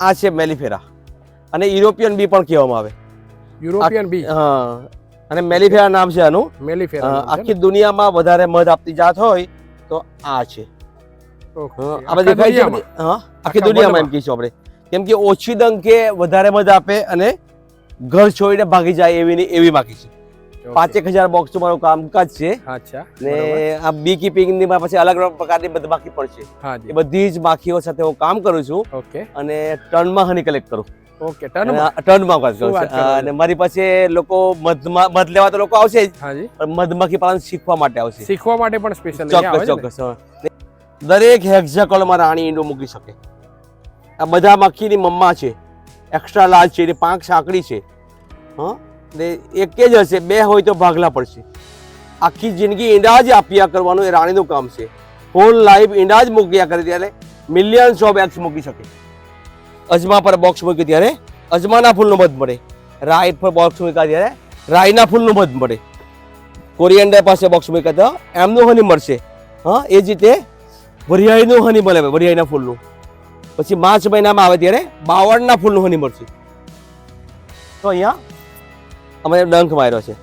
આ છે મેલિફેરા. અને યુરોપિયન બી પણ કહેવામાં આવે. European bee? હા. અને મેલિફેરા નામ છે આનું. મેલિફેરા આખી દુનિયામાં વધારે મધ આપતી જાત હોય તો આ છે. હા, દેખાય છે હા આખી દુનિયામાં એમ કહીશું આપણે. કેમ કે ઓછી દંકે વધારે મધ આપે અને ઘર છોડીને ભાગી જાય એવી એવી બાકી છે. પાંચેક હજાર બોક્સ મારું કામકાજ છે. ને આ બી કીપિંગની પછી અલગ અલગ પ્રકારની મધમાખી પણ છે. એ બધી જ માખીઓ સાથે હું કામ કરું છું. ઓકે અને ટનમાં હની કલેક્ટ કરું. ઓકે અને ટર્ન આ ટનમાં કરું છું. અને મારી પાસે લોકો મધમાં મધ લેવા તો લોકો આવશે જ પણ મધમાખી પાલન શીખવા માટે આવશે. શીખવા માટે પણ સ્પેશિયલ ચોક્કસ ચોક્કસ. દરેક હેક્ઝાકોલમાં રાણી ઈંડો મૂકી શકે. આ બધા માખીની મમ્મા છે. એક્સ્ટ્રા લાર્જ છે એની પાંખ સાંકડી છે. હા? ને એક જ હશે, બે હોય તો ભાગલા પડશે. આખી જિંદગી ઈંડા જ આપ્યા કરવાનું એ રાણીનું કામ છે. હોલ લાઈફ ઈંડા જ મૂક્યા કરે ત્યારે મિલિયન્સ ઓફ એક્સ મૂકી શકે. અજમા પર બોક્સ મૂક્યું ત્યારે અજમાના ફૂલનું મધ મળે. રાઈટ પર બોક્સ મૂક્યા ત્યારે રાઈના ફૂલનું મધ મળે. કોરિયન્ડર પાસે બોક્સ મૂક્યા તો એમનું હની મળશે. હા, એ જ રીતે વરિયાળીનું હની મળે વરિયાળીના ફૂલનું. પછી માર્ચ મહિનામાં આવે ત્યારે બાવળના ફૂલનું હની મળશે. તો અહીંયા અમે ડંખ માર્યો છે.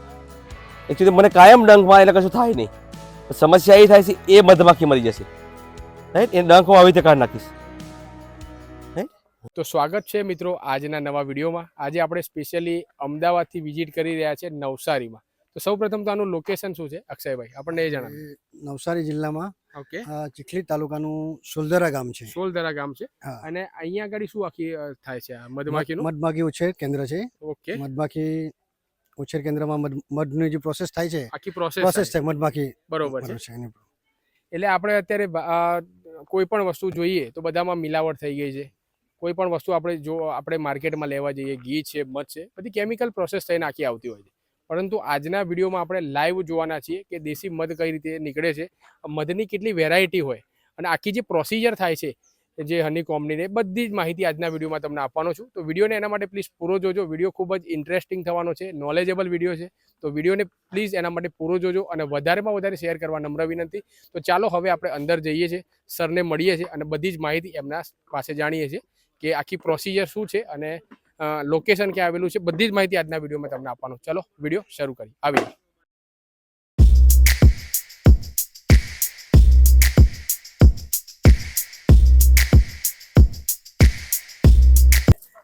એકચ્યુઅલી મને કાયમ ડંખ મારે એટલે કશું થાય નહીં. સમસ્યા એ થાય છે એ મધમાખી મરી જશે. રાઈટ એ ડંખ હું આવી રીતે કાઢી નાખીશ. તો સ્વાગત છે મિત્રો આજના નવા વિડીયોમાં. આજે આપણે સ્પેશિયલી અમદાવાદથી વિઝિટ કરી રહ્યા છે નવસારીમાં. તો સૌ પ્રથમ તો આનું લોકેશન શું છે? અક્ષયભાઈ આપણને એ જણાવો. નવસારી જિલ્લામાં ઓકે ચીખલી તાલુકાનું સોલધરા ગામ છે. સોલધરા ગામ છે. અને અહીંયા આગળ શું આખી થાય છે આ મધમાખીનું? મધમાખી ઉછેર કેન્દ્ર છે. ઓકે મધમાખી ઉછેર કેન્દ્રમાં મધ મધની જે પ્રોસેસ થાય છે આખી પ્રોસેસ પ્રોસેસ થાય મધમાખી બરોબર છે. છે. એટલે આપણે અત્યારે કોઈ પણ વસ્તુ જોઈએ તો બધામાં મિલાવટ થઈ ગઈ છે. કોઈ પણ વસ્તુ આપણે જો આપણે માર્કેટમાં લેવા જઈએ ઘી છે મધ છે બધી કેમિકલ પ્રોસેસ થઈને આખી આવતી હોય છે. પરંતુ આજના વિડીયોમાં આપણે લાઈવ જોવાના છીએ કે દેશી મધ કઈ રીતે નીકળે છે. મધની કેટલી વેરાયટી હોય અને આખી જે પ્રોસિજર થાય છે જે હની કોમનીને બધી જ માહિતી આજના વિડીયોમાં તમને આપવાનો છું. તો વિડીયોને એના માટે પ્લીઝ પૂરો જોજો. વીડિયો ખૂબ જ ઇન્ટરેસ્ટિંગ થવાનો છે નોલેજેબલ વીડિયો છે. તો વિડીયોને પ્લીઝ એના માટે પૂરો જોજો અને વધારેમાં વધારે શેર કરવા નમ્ર વિનંતી. તો ચાલો હવે આપણે અંદર જઈએ છીએ, સરને મળીએ છીએ અને બધી જ માહિતી એમના પાસે જાણીએ છીએ કે આખી પ્રોસિજર શું છે અને લોકેશન ક્યાં આવેલું છે. બધી જ માહિતી આજના વિડીયોમાં તમને આપવાનું ચલો વીડિયો શરૂ કરી આવી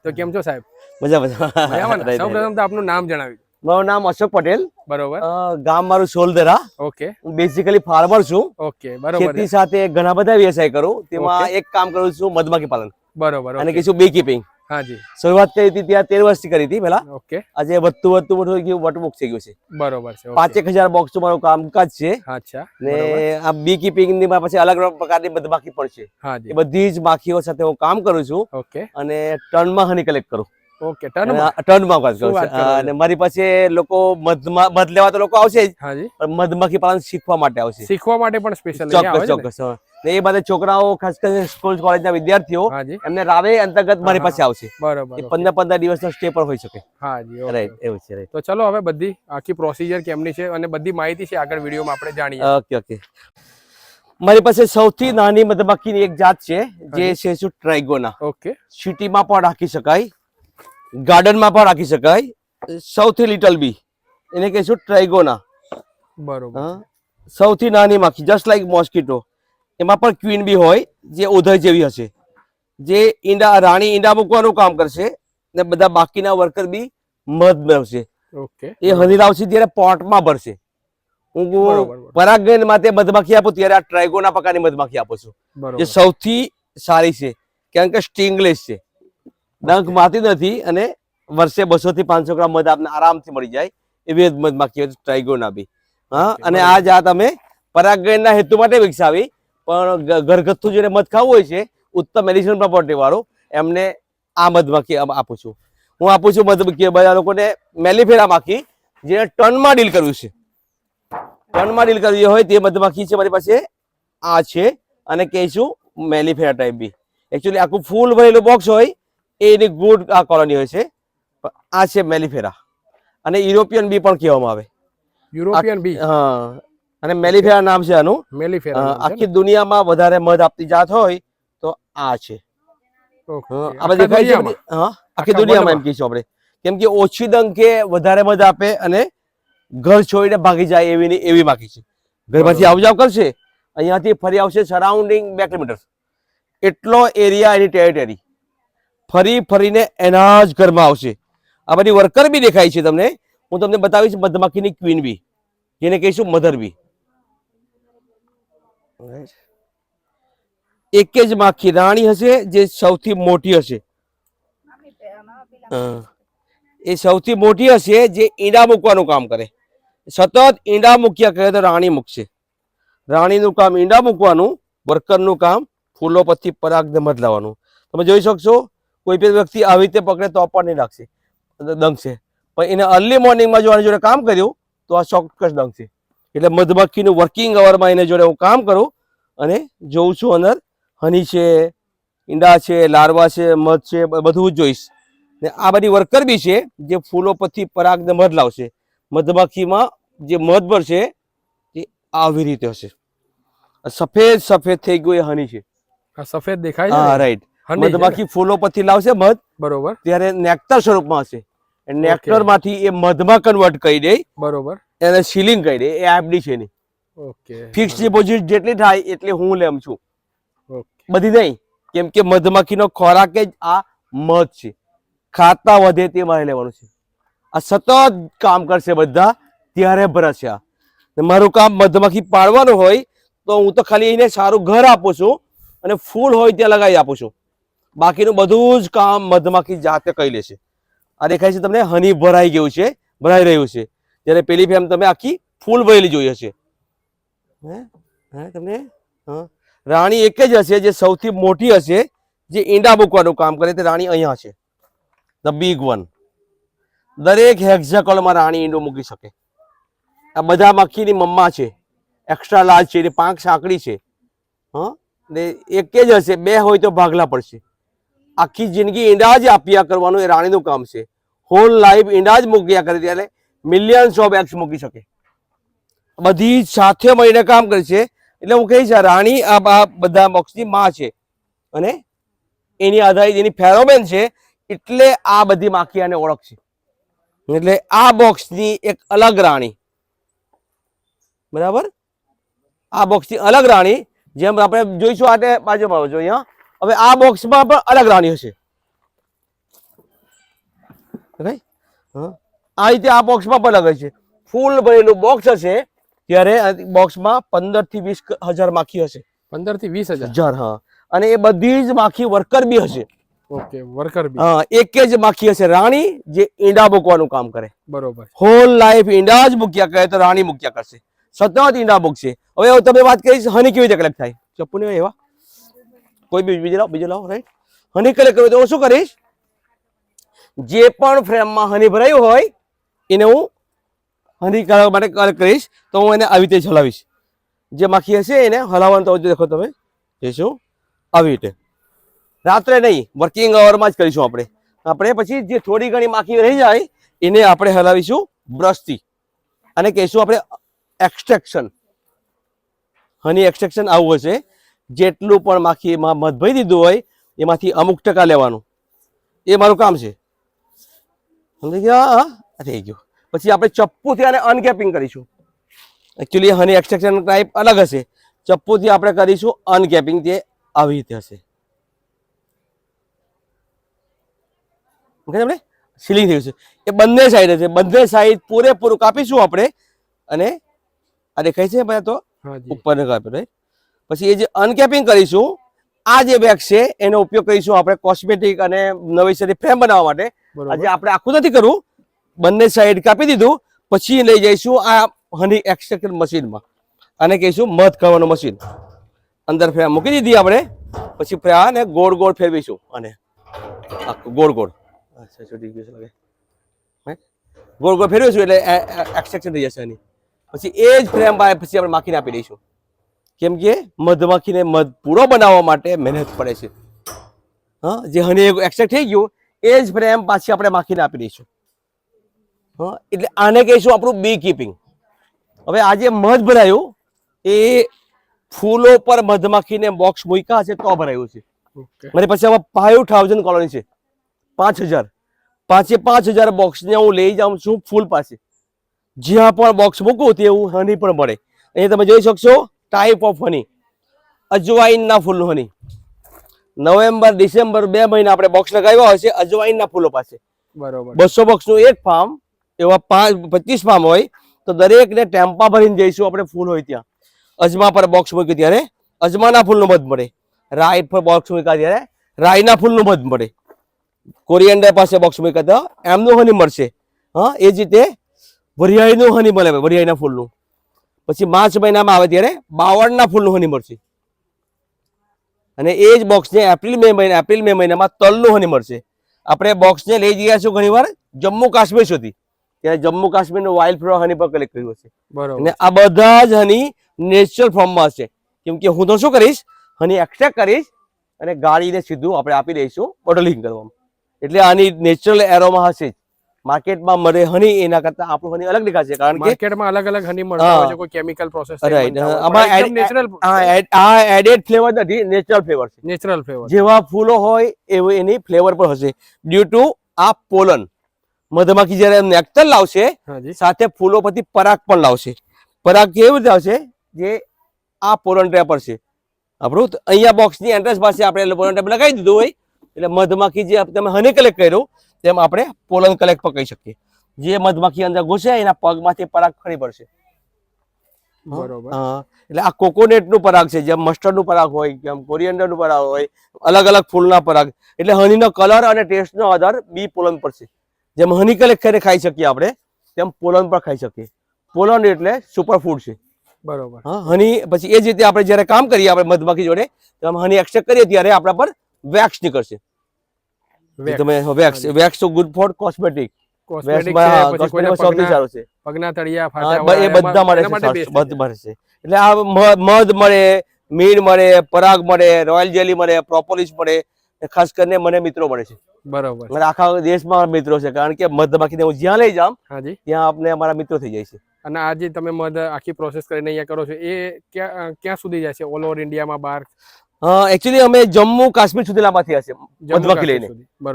તો કેમ છો સાહેબ? મજા મજા. મજામાં સૌ પ્રથમ તો આપનું નામ જણાવી મારું નામ અશોક પટેલ. બરોબર. ગામ મારું સોલદરા ઓકે. હું બેઝિકલી ફાર્મર છું. ઓકે બરોબર. ખેતી સાથે ઘણા બધા વ્યવસાય કરું. તેમાં એક કામ કરું છું મધમાખી પાલન. બરોબર અને. કહીશું બી કીપિંગ હા જી. શરૂઆત કરી હતી ત્યાં તેર વર્ષથી કરી હતી પેલા ઓકે. આજે વધતું વધતું બધું ગયું વટબુક થઈ ગયું છે. બરોબર છે પાંચેક હજાર બોક્સ મારું કામકાજ છે. અચ્છા ને. આ બી કીપિંગની પછી અલગ અલગ પ્રકારની મધમાખી પણ છે. એ બધી જ માખીઓ સાથે હું કામ કરું છું. ઓકે. અને ટનમાં હની કલેક્ટ કરું. ઓકે અને ટર્ન આ ટનમાં કરું છું. અને મારી પાસે લોકો મધમાં મધ લેવા તો લોકો આવશે જ પણ મધમાખી પાલન શીખવા માટે આવશે. શીખવા માટે પણ સ્પેશિયલ ચોક્કસ ચોક્કસ ને એ બધા છોકરાઓ ખાસ કરીને સ્કૂલ કોલેજના વિદ્યાર્થીઓ હા એમને રાવે અંતર્ગત મારી પાસે આવશે. બરોબર પંદર પંદર પંદર દિવસનો સ્ટે પણ હોઈ શકે. હાજી રાઈટ એવું છે તો ચલો હવે બધી આખી પ્રોસિજર કેમની છે અને બધી માહિતી છે આગળ વિડીયોમાં આપણે જાણીએ. ઓકે ઓકે મારી પાસે સૌથી નાની મધમાખીની એક જાત છે જે. છે ટ્રાઇગોના ઓકે સિટીમાં પણ રાખી શકાય. ગાર્ડનમાં પણ રાખી શકાય. સૌથી લિટલ બી. એને કહીશું ટ્રાઇગોના બરોબર. સૌથી નાની માખી જસ્ટ લાઈક મોસ્કીટો એમાં પણ ક્વીન બી હોય જે ઉધય જેવી હશે. જે ઈંડા રાણી ઈંડા મૂકવાનું કામ કરશે ને બધા બાકીના વર્કર બી મધ મેળવશે એ હની લાવશે ત્યારે પોટમાં ભરશે. હું. પરાગન માટે મધમાખી આપું ત્યારે આ ટ્રાઇગોના પ્રકારની મધમાખી આપું છું. જે સૌથી સારી છે. કારણ કે સ્ટિંગલેસ છે. ડંખ માતી નથી અને વર્ષે બસો થી પાંચસો ગ્રામ મધ આપને આરામથી મળી જાય એવી જ મધમાખી હોય ટ્રાઇગોના બી હા અને. આ જાત અમે પરાગયનના હેતુ માટે વિકસાવી પણ ઘરગથ્થું જેને મધ ખાવું હોય છે ઉત્તમ મેડિસિન પ્રોપર્ટી વાળું એમને આ મધમાખી આમ આપું છું. હું આપું છું મધમાખી બધા લોકોને મેલિફેરા માખી જેને ટનમાં ડીલ કર્યું છે. ટનમાં ડીલ કરવી હોય તે મધમાખી છે મારી પાસે આ છે અને કહીશું મેલિફેરા ટાઈપ બી એકચ્યુઅલી આખું ફૂલ ભરેલું બોક્સ હોય એ એની ગુડ આ કોલોની હોય છે. આ છે મેલિફેરા. અને યુરોપિયન બી પણ કહેવામાં આવે. European bee? હા. અને મેલિફેરા નામ છે આનું. મેલિફેરા આખી દુનિયામાં વધારે મધ આપતી જાત હોય તો આ છે. ઓકે. હા, આ આખા બધી દેખાય છે હા આખી દુનિયામાં એમ કહીશું આપણે. કેમ કે ઓછી દંકે વધારે મધ આપે અને ઘર છોડીને ભાગી જાય એવી એવી બાકી છે. ઘરમાંથી આવજાવ આવ જાવ કરશે અહીંયાથી ફરી આવશે સરાઉન્ડિંગ બે કિલોમીટર. એટલો એરિયા એની ટેરિટરી ફરી ફરીને એના જ ઘરમાં આવશે. આ બધી વર્કર બી દેખાય છે તમને. હું તમને બતાવીશ મધમાખીની ક્વીન બી જેને કહીશું મધર બી એક જ માખી રાણી હશે જે સૌથી મોટી હશે. હા. એ સૌથી મોટી હશે જે ઈંડા મૂકવાનું કામ કરે. સતત ઈંડા મૂક્યા કરે તો રાણી મૂકશે. રાણીનું કામ ઈંડા મૂકવાનું વર્કરનું કામ ફૂલો પરથી પરાગને મધ લાવવાનું તમે જોઈ શકશો કોઈ પણ વ્યક્તિ આવી રીતે પકડે તો પણ નહીં લાગશે દંગશે. પણ એને અર્લી મોર્નિંગમાં જો આની જોડે કામ કર્યું તો આ ચોક્કસ દંગશે. એટલે મધમાખીનું વર્કિંગ અવરમાં એને જોડે હું કામ કરું અને જોઉં છું અંદર હની છે ઈંડા છે લાર્વા છે મધ છે બધું જ જોઈશ. ને આ બધી વર્કર બી છે જે ફૂલો પરથી પરાગને મધ લાવશે. મધમાખીમાં જે મધ ભરશે એ આવી રીતે હશે. આ સફેદ સફેદ થઈ ગયું એ હની છે. આ સફેદ દેખાય હા? રાઈટ? મધમાખી ફૂલો પરથી લાવશે મધ બરોબર. ત્યારે નેક્ટર સ્વરૂપમાં હશે. નેક્ટરમાંથી એ મધમાં કન્વર્ટ કરી દે બરોબર. એને સીલિંગ કરી દે એ એફડી છે એની ઓકે ફિક્સ ડિપોઝિટ જેટલી થાય એટલી હું લેમ છું. બધી નહીં કેમ કે મધમાખીનો ખોરાક જ આ મધ છે. ખાતા વધે તે મારે લેવાનું છે. આ સતત કામ કરશે બધા ત્યારે ભરાશે આ. મારું કામ મધમાખી પાડવાનું હોય તો હું તો ખાલી એને સારું ઘર આપું છું અને ફૂલ હોય ત્યાં લગાવી આપું છું. બાકીનું બધું જ કામ મધમાખી જાતે કરી લેશે. આ દેખાય છે તમને હની ભરાઈ ગયું છે, ભરાઈ રહ્યું છે. જ્યારે પેલી ફેમ તમે આખી ફૂલ ભરેલી જોઈ હશે. હે? હે તમને? રાણી એક જ હશે જે સૌથી મોટી હશે, જે ઈંડા મૂકવાનું કામ કરે તે રાણી અહીંયા છે. ધ બિગ વન દરેક હેક્ઝાકોલમાં રાણી ઈંડો મૂકી શકે. આ બધા મક્ખીની મમ્મા છે. એક્સ્ટ્રા લાર્જ છે, એની પાંખ સાંકડી છે. હા? ને એક જ હશે, બે હોય તો ભાગલા પડશે. આખી જિંદગી ઈંડા જ આપ્યા કરવાનું એ રાણીનું કામ છે. હોલ લાઈફ ઈંડા જ મૂક્યા કરે ત્યારે મિલિયન્સ ઓફ એક્સ મૂકી શકે. બધી સાથે મળીને કામ કરે છે. એટલે હું કહીશ રાણી આ બધા બોક્સની માં છે. અને એની આધારિત એની ફેરોમેન છે. એટલે આ બધી માખી આને ઓળખશે એટલે આ બોક્સની એક અલગ રાણી. બરાબર? આ બોક્સની અલગ રાણી જેમ આપણે જોઈશું આટે બાજુમાં આવજો અહીંયા. હવે આ બોક્સમાં પણ અલગ રાણી હશે? આ રીતે આ બોક્સમાં પણ અલગ હશે. ફૂલ ભરેલું બોક્સ હશે ત્યારે બોક્સમાં પંદરથી વીસ હજાર માખી હશે. પંદરથી વીસ હજાર? હજાર હા. અને એ બધી જ માખી વર્કર બી હશે. Okay worker bee. હા એક જ માખી હશે રાણી જે ઈંડા મૂકવાનું કામ કરે. બરોબર. હોલ લાઈફ ઈંડા જ મૂક્યા કરે તો રાણી મૂક્યા કરશે. સતત ઈંડા મૂકશે. હવે તમે વાત કરીશ હની કેવી રીતે કલેક્ટ થાય? ચપ્પુ ને એવા? કોઈ બી બીજું લાવો બીજું લાવો રાઈટ હની કલેક્ટ કરવું તો હું શું કરીશ? જે પણ ફ્રેમમાં હની ભરાયું હોય, એને હું હની કરવા માટે કલેક્ટ કરીશ, તો હું એને આવી રીતે હલાવીશ. જે માખી હશે એને હલાવવાનું તો દેખો તમે, જઈશું? આવી રીતે. રાત્રે નહીં વર્કિંગ અવરમાં જ કરીશું આપણે. આપણે પછી જે થોડી ઘણી માખી રહી જાય, એને આપણે હલાવીશું બ્રશથી અને કહીશું આપણે એક્સટ્રેક્શન હની એક્સટ્રેક્શન આવું હશે. જેટલું પણ માખી એમાં મધ ભરી દીધું હોય એમાંથી અમુક ટકા લેવાનું. એ મારું કામ છે. સમજી ગયા? હા આ થઈ ગયું. પછી આપણે ચપ્પુથી આને અનકેપિંગ કરીશું. એકચ્યુઅલી હની એક્સ્ટ્રેક્શન ટાઈપ અલગ હશે. ચપ્પુથી આપણે કરીશું અનકેપિંગ તે આવી રીતે હશે. આપણે સીલિંગ થયું છે. એ બંને સાઈડ હશે. બંને સાઈડ પૂરેપૂરું કાપીશું આપણે. અને આ દેખાય છે? ભાઈ તો ઉપર કાપ્યું right? પછી એ જે અનકેપિંગ કરીશું આ જે બેગ છે એનો ઉપયોગ કરીશું આપણે કોસ્મેટિક અને નવેસરી ફ્રેમ બનાવવા માટે. આજે આપણે આખું નથી કરવું બંને સાઈડ કાપી દીધું પછી લઈ જઈશું આ હની એક્સટ્રેક્શન મશીનમાં અને કહીશું મધ ખાવાનું મશીન અંદર ફ્રેમ મૂકી દીધી આપણે પછી આને ગોળ ગોળ ફેરવીશું. અને ગોળ ગોળ. અચ્છા છૂટી ગયું લાગે. ગોળ ગોળ ફેરવીશું એટલે એક્સટ્રેક્શન થઈ જશે એની. પછી એ જ ફ્રેમ પછી આપણે માખીને આપી દઈશું. કેમ કે મધમાખીને મધ પૂરો બનાવવા માટે મહેનત પડે છે. હા જે હની એક્સેપ્ટ થઈ ગયું એ જ ફ્રેમ પાછી આપણે માખીને આપી દઈશું. હા એટલે આને કહીશું આપણું બી કીપિંગ હવે આ જે મધ ભરાયું એ ફૂલો પર મધમાખીને બોક્સ મૂક્યા છે તો ભરાયું છે. મારી પાસે આમાં ફાઈવ થાઉઝન્ડ કોલોની છે. પાંચ હજાર. પાંચે પાંચ હજાર બોક્સને હું લઈ જાઉં છું ફૂલ પાસે. જ્યાં પણ બોક્સ મૂકું તેવું હની પણ મળે. અહીંયા તમે જોઈ શકશો ટાઈપ ઓફ હની અજવાઈનના ફૂલનું હની નવેમ્બર ડિસેમ્બર બે મહિના આપણે બોક્સ લગાવ્યા હોય છે અજવાઈનના ફૂલો પાસે. બરોબર. બસો બોક્સનું એક ફાર્મ એવા પાંચ પચીસ ફાર્મ હોય તો દરેકને ટેમ્પા ભરીને જઈશું આપણે ફૂલ હોય ત્યાં. અજમા પર બોક્સ મૂક્યું ત્યારે અજમાના ફૂલનું મધ મળે. રાઈ પર બોક્સ મૂક્યા ત્યારે રાઈના ફૂલનું મધ મળે. કોરિયન્ડર પાસે બોક્સ મૂક્યા તો એમનું હની મળશે. હા એ જ રીતે વરિયાળીનું હની મળે વરિયાળીના ફૂલનું. પછી માર્ચ મહિનામાં આવે ત્યારે બાવળના ફૂલનું હનીમર મળશે અને એ જ બોક્સને એપ્રિલ મે મહિના એપ્રિલ મે મહિનામાં તલનું હનીમર મળશે આપણે બોક્સને લઈ ગયા છું ઘણીવાર જમ્મુ કાશ્મીર સુધી. ત્યારે જમ્મુ કાશ્મીરનું વાઇલ્ડ ફ્લોર હની પર કલેક્ટ કર્યું હશે. બરાબર. અને આ બધા જ હની નેચરલ ફોર્મમાં હશે કેમ કે હું તો શું કરીશ? હની એક્સ્ટ્રેક્ટ કરીશ અને ગાળીને સીધું આપણે આપી દઈશું બોટલિંગ કરવામાં. એટલે આની નેચરલ એરોમાં હશે જ. માર્કેટમાં મળે હની એના કરતા આપણું હની અલગ દેખાશે કારણ કે માર્કેટમાં અલગ અલગ હની મળતા હોય છે કોઈ કેમિકલ પ્રોસેસ. આમાં નેચરલ આ એડેડ ફ્લેવર નથી નેચરલ ફ્લેવર છે. નેચરલ ફ્લેવર જેવા ફૂલો હોય એવો એની ફ્લેવર પણ હશે. ડ્યુ ટુ આ પોલન. મધમાખી જ્યારે નેક્ટર લાવશે સાથે ફૂલો પરથી પરાગ પણ લાવશે. પરાગ કેવી રીતે આવશે? જે આ પોલન ટ્રેપર છે. આપણું અહીંયા બોક્સની એન્ટ્રન્સ પાસે આપણે પોલન ટ્રેપ લગાવી દીધું હોય. એટલે મધમાખી જે તમે હની કલેક્ટ કર્યું તેમ આપણે પોલન કલેક્ટ પણ કહી શકીએ. જે મધમાખી અંદર ઘૂસે એના પગમાંથી પરાગ ખરી પડશે. બરોબર. એટલે આ કોકોનેટનું પરાગ છે જેમ મસ્ટર્ડનું પરાગ હોય જેમ કોરિયન્ડરનું પરાગ હોય અલગ અલગ ફૂલના પરાગ. એટલે હનીનો કલર અને ટેસ્ટનો આધાર બી પોલન પર છે. જેમ હની કલેક્ટ કરીને ખાઈ શકીએ આપણે તેમ પોલન પર ખાઈ શકીએ. પોલન એટલે સુપર ફૂડ છે. બરોબર. હા હની પછી એ જ રીતે આપણે જ્યારે કામ કરીએ આપણે મધમાખી જોડે તો હની એક્સટ્રેક્ટ કરીએ ત્યારે આપણા પર વેક્સ નીકળશે. તમે વેક્સ વેક્સ તો ગુડ ફોર કોસ્મેટિક મળે એટલે આ મધ પરાગ મળે રોયલ જેલી મળે પ્રોપોલિસ મળે ખાસ કરીને મને મિત્રો મળે છે. બરોબર. આખા દેશમાં મિત્રો છે કારણ કે મધમાખીને હું જ્યાં લઈ જામ ત્યાં આપણે અમારા મિત્રો થઈ જાય છે. અને આજે તમે મધ આખી પ્રોસેસ કરીને અહીંયા કરો છો એ ક્યાં ક્યાં સુધી જાય છે? ઓલ ઓવર ઇન્ડિયામાં બહાર? એકચ્યુઅલી અમે જમ્મુ કાશ્મીર સુધી લાંબાથી હશે મધમાખી લઈને.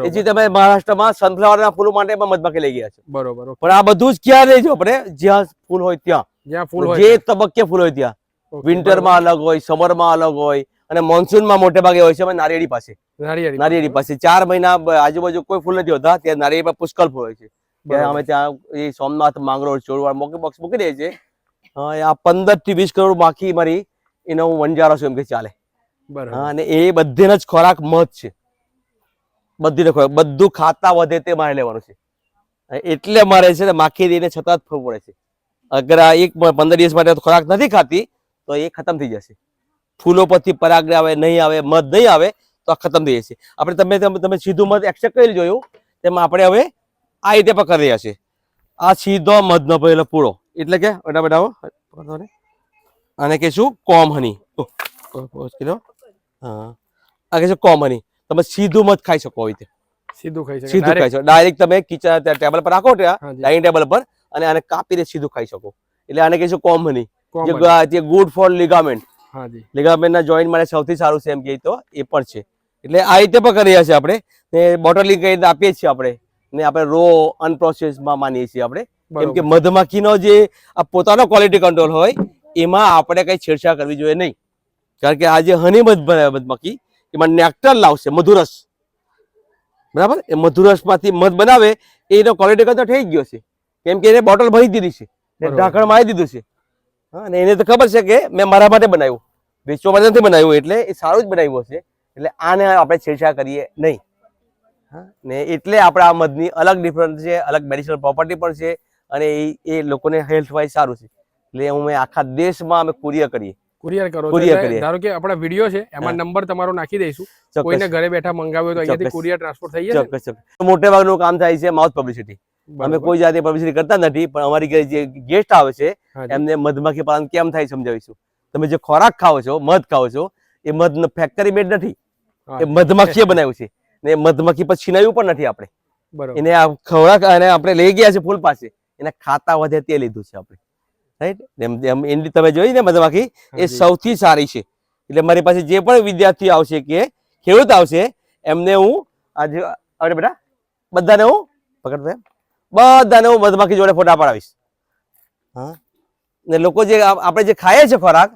એ જે તમે મહારાષ્ટ્રમાં સનફ્લાવરના ફૂલો માટે પણ મધમાખી લઈ ગયા છે. બરોબર પણ આ બધું જ ક્યાં લઈ જાઓ આપણે? જ્યાં ફૂલ હોય ત્યાં. જ્યાં ફૂલ જે તબક્કે ફૂલ હોય ત્યાં. વિન્ટરમાં અલગ હોય સમરમાં અલગ હોય અને મોન્સૂનમાં મોટે ભાગે હોય છે નારિયેળી પાસે. નારિયેળી પાસે. ચાર મહિના આજુબાજુ કોઈ ફૂલ નથી હોતા ત્યાં નારિયેળી પર પુષ્કળ ફૂલ હોય છે. ત્યારે અમે ત્યાં એ સોમનાથ માંગરોળ ચોરવાડ મોકે બોક્સ મૂકી દઈએ છીએ. આ પંદરથી વીસ કરોડ બાકી મારી એનો હું વંજારો છું એમ કે ચાલે. અને એ બધીનો જ ખોરાક મધ છે બધીને ખોરાક બધું ખાતા વધે તે મારે લેવાનું છે એટલે મારે છે ને માખી દઈને છતાં જ ફરવું પડે છે અગર આ એક પંદર દિવસ માટે ખોરાક નથી ખાતી તો એ ખતમ થઈ જશે ફૂલો પરથી પરાગ આવે નહીં આવે મધ નહીં આવે તો આ ખતમ થઈ જશે આપણે તમે તમે સીધું મધ એક્સેપ્ટ કરી જોયું તેમાં આપણે હવે આ રીતે પણ કરી રહ્યા છીએ આ સીધો મધનો પહેલો પૂળો એટલે કે બેટા બેટા આવો. પકડો ને. આને કહીશું કોમ હની કીધો હા. આ કે છે કોમની તમે સીધું મધ ખાઈ શકો રીતે સીધું ખાઈ શકો. સીધું ખાઈ શકો. ડાયરેક્ટ તમે કિચન ટેબલ પર રાખો ત્યાં ડાઇનિંગ ટેબલ પર અને આને કાપીને સીધું ખાઈ શકો. એટલે આને કહે છે કોમની જે ગુડ ફોર લિગામેન્ટ હાજી લિગામેન્ટના જોઈન્ટ માટે સૌથી સારું છે એમ કહે તો એ પણ છે. એટલે આ રીતે પણ કરી રહ્યા છીએ આપણે. ને બોટલિંગ કરીને આપીએ છીએ આપણે. ને આપણે રો અનપ્રોસેસમાં માનીએ છીએ આપણે. કેમ કે મધમાખીનો જે આ પોતાનો ક્વોલિટી કંટ્રોલ હોય એમાં આપણે કઈ છેડછાડ કરવી જોઈએ નહીં. કારણ કે આજે હની મધમાખી એમાં નેક્ટર લાવશે મધુરસ. બરાબર? એ મધુરસમાંથી મધ બનાવે એનો ક્વોલિટી કંટ્રોલ થઈ ગયો છે. કેમ કે એને બોટલ ભરી દીધી છે. ઢાંકણ મારી દીધું છે. હા અને એને તો ખબર છે કે મેં મારા માટે બનાવ્યું. વેચવા માટે નથી બનાવ્યું એટલે એ સારું જ બનાવ્યું હશે. એટલે આને આપણે છેડછાડ કરીએ નહીં. હા ને એટલે આપણે આ મધની અલગ ડિફરન્સ છે અલગ મેડિસિનલ પ્રોપર્ટી પણ છે અને એ એ લોકોને હેલ્થ વાઇઝ સારું છે. એટલે હું આખા દેશમાં અમે કુરિયર કરીએ. કુરિયર કરો કરીએ. ધારો કે આપણા વીડિયો છે એમાં નંબર તમારો નાખી દઈશું. કોઈને ઘરે બેઠા મંગાવ્યો તો અહીંયાથી કુરિયર ટ્રાન્સપોર્ટ થઈ જશે ચોક્કસ ચોક્કસ. મોટે ભાગનું કામ થાય છે માઉથ પબ્લિસિટી અમે કોઈ જાતે પબ્લિસિટી કરતા નથી પણ અમારી ઘરે જે ગેસ્ટ આવે છે એમને મધમાખી પાલન કેમ થાય સમજાવીશું. તમે જે ખોરાક ખાઓ છો મધ ખાઓ છો એ મધ ફેક્ટરી મેડ નથી. એ મધમાખીએ બનાવ્યું છે. ને મધમાખી પર છીનાવ્યું પણ નથી આપણે. એને આ ખોરાક અને આપણે લઈ ગયા છે ફૂલ પાસે. એને ખાતા વધે તે લીધું છે આપણે. રાઈટ એમ એમ એની તમે જોઈ ને મધમાખી એ સૌથી સારી છે. એટલે મારી પાસે જે પણ વિદ્યાર્થી આવશે કે ખેડૂત આવશે એમને હું આજે અરે બેટા બધાને હું પકડતો બધાને હું મધમાખી જોડે ફોટા પડાવીશ. હા. ને લોકો જે આપણે જે ખાઈએ છીએ ખોરાક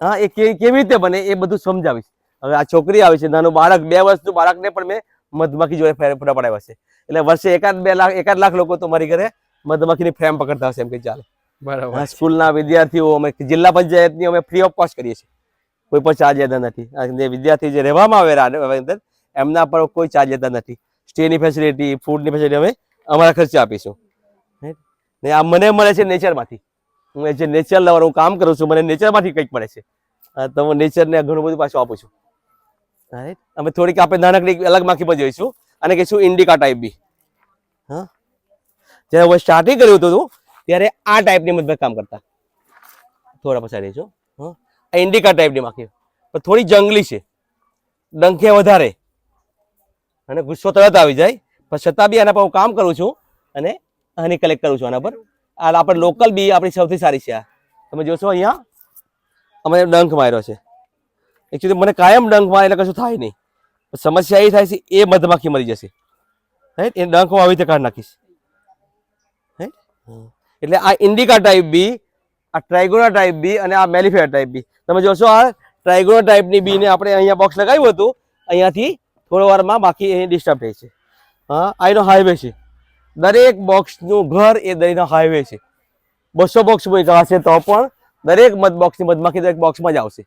હા એ કેવી રીતે બને એ બધું સમજાવીશ. હવે આ છોકરી આવે છે નાનું બાળક બે વર્ષનું બાળકને પણ મેં મધમાખી જોડે ફોટા પડાવ્યા છે. એટલે વર્ષે એકાદ બે લાખ એકાદ લાખ લોકો તો મારી ઘરે મધમાખીની ફ્રેમ પકડતા હશે એમ કે ચાલે. બરાબર. સ્કૂલના વિદ્યાર્થીઓ અમે જિલ્લા પંચાયતની અમે ફ્રી ઓફ કોસ્ટ કરીએ છીએ. કોઈ પણ ચાર્જ લેતા નથી. જે વિદ્યાર્થી જે રહેવામાં આવેલા અંદર, એમના પર કોઈ ચાર્જ લેતા નથી. સ્ટેની ફેસિલિટી ફૂડની ફેસિલિટી અમે અમારા ખર્ચે આપીશું? ને આ મને મળે છે નેચરમાંથી હું જે નેચર લવર હું કામ કરું છું, મને નેચરમાંથી કંઈક મળે છે. તો હું નેચરને ઘણું બધું પાછું આપું છું. રાઈટ અમે થોડીક આપણે નાનકડી અલગ માખી પર જોઈશું. અને કહીશું ઇન્ડિકા ટાઈપ બી હા? જ્યારે હું સ્ટાર્ટિંગ કર્યું હતું ત્યારે આ ટાઈપની મતલબ કામ કરતા. થોડા પછાડી છો હા. ઇન્ડિકા ટાઈપની માખી. પણ થોડી જંગલી છે. ડંખે વધારે. અને ગુસ્સો તરત આવી જાય. પણ છતાં બી આના પર હું કામ કરું છું અને હની કલેક્ટ કરું છું આના પર. આ આપણે લોકલ બી આપણી સૌથી સારી છે આ. તમે જોશો અહીંયા. અમે ડંખ માર્યો છે. એકચ્યુઅલી મને કાયમ ડંખ મારે એટલે કશું થાય નહીં. સમસ્યા એ થાય છે, એ મધમાખી મરી જશે. રાઈટ એ ડંખ હું આવી રીતે કાઢી નાખીશ. રાઈટ એટલે આ ઇન્ડિકા ટાઈપ બી આ ટ્રાઇગોના ટાઈપ બી અને આ મેલિફેર ટાઈપ બી તમે જોશો આ ટ્રાઇગોના ટાઈપની બીને આપણે અહીંયા બોક્સ લગાવ્યું હતું. અહીંયાથી થોડા વારમાં બાકી અહીં ડિસ્ટર્બ થાય છે. હા આ એનો હાઈવે છે. દરેક બોક્સનું ઘર એ દરેકનો હાઈવે છે. બસો બોક્સ હશે તો પણ દરેક મધ બોક્સની મધમાખી દરેક બોક્સમાં જ આવશે.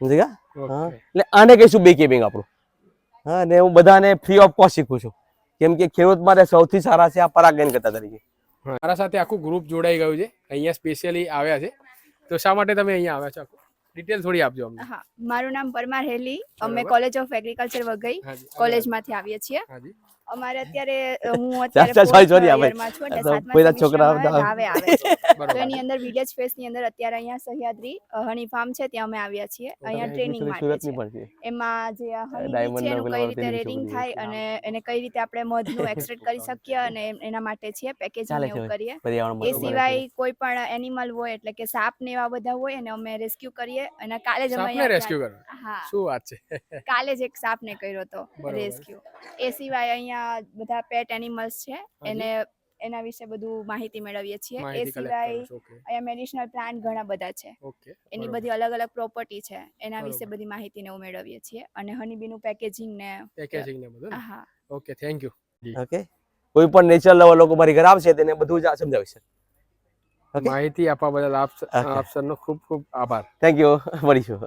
સમજી ગયા? હા એટલે આને કહીશું બે કેપિંગ આપણું. હા ને હું બધાને ફ્રી ઓફ કોસ્ટ શીખું છું. કેમ કે ખેડૂત માટે સૌથી સારા છે આ પરાગયન કરતા તરીકે. મારા સાથે આખું ગ્રુપ જોડાઈ ગયું છે. અહીંયા સ્પેશિયલી આવ્યા છે. તો શા માટે તમે અહીંયા આવ્યા છો? ડિટેલ થોડી આપજો અમને. હા મારું નામ પરમાર હેલી. અમે કોલેજ ઓફ એગ્રીકલ્ચર વઘઈ કોલેજમાંથી આવીએ છીએ. હાજી અમારે અત્યારે હું અત્યારે છોકરા આવે. આવે. તો એની અંદર વિલેજ ફેસની અંદર અત્યારે અહીંયા સહ્યાદ્રી હની ફાર્મ છે ત્યાં અમે આવ્યા છીએ. અહીંયા ટ્રેનિંગ માટે છે. એમાં જે આ honey છે એનું કઈ રીતે રેડિંગ થાય અને એને કઈ રીતે આપણે મધનું એક્સટ્રેક્ટ કરી શકીએ અને એના માટે છીએ પેકેજિંગ એવું કરીએ. એ સિવાય કોઈ પણ એનિમલ હોય એટલે કે સાપ ને એવા બધા હોય એને અમે રેસ્ક્યુ કરીએ અને કાલે જ અમે રેસ્ક્યુ કરો? હા. શું વાત છે. કાલે જ એક સાપને કર્યો તો રેસ્ક્યુ એ સિવાય અહીંયા બધા પેટ એનિમલ્સ છે એને એના વિશે બધું માહિતી મેળવીએ છીએ. એ સિવાય. અહીંયા મેડિસિનલ પ્લાન્ટ ઘણા બધા છે. એની બધી અલગ અલગ પ્રોપર્ટી છે એના વિશે બધી બધી માહિતીને એવું મેળવીએ છીએ. અને હનીબીનું પેકેજિંગ ને પેકેજિંગ ને બધું હા. ઓકે થેન્ક યુ ઓકે કોઈ પણ નેચર લવર લોકો મારી ઘરે આવશે તેને બધું જ આ સમજાવીશ માહિતી આપવા બદલ આપ Okay. આપ સરનો ખૂબ ખૂબ આભાર. થેન્ક યુ મળીશું.